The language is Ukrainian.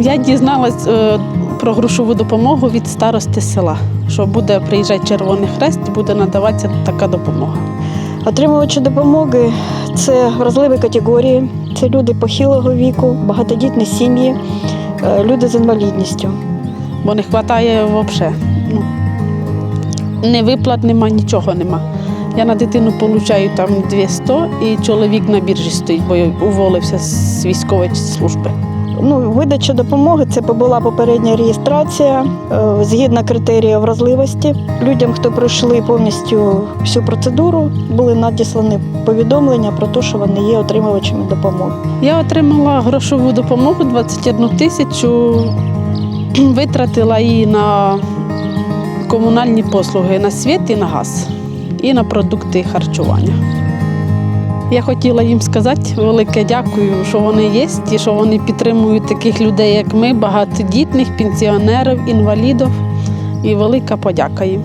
Я дізналась е, про грошову допомогу від старости села, що буде приїжджати Червоний Хрест, буде надаватися така допомога. Отримувачі допомоги це вразливі категорії, це люди похилого віку, багатодітні сім'ї, е, люди з інвалідністю. Бо не вистачає взагалі. Ну, не виплат нема, нічого нема. Я на дитину отримую там 200 і чоловік на біржі стоїть, бо уволився з військової служби. Ну, видача допомоги це була попередня реєстрація е, згідно критеріїв вразливості. Людям, хто пройшли повністю всю процедуру, були надіслані повідомлення про те, що вони є отримувачами допомоги. Я отримала грошову допомогу 21 тисячу, витратила її на комунальні послуги, на світ і на газ, і на продукти харчування. Я хотіла їм сказати велике дякую, що вони є, і що вони підтримують таких людей, як ми, багатодітних, пенсіонерів, інвалідів. І велика подяка їм.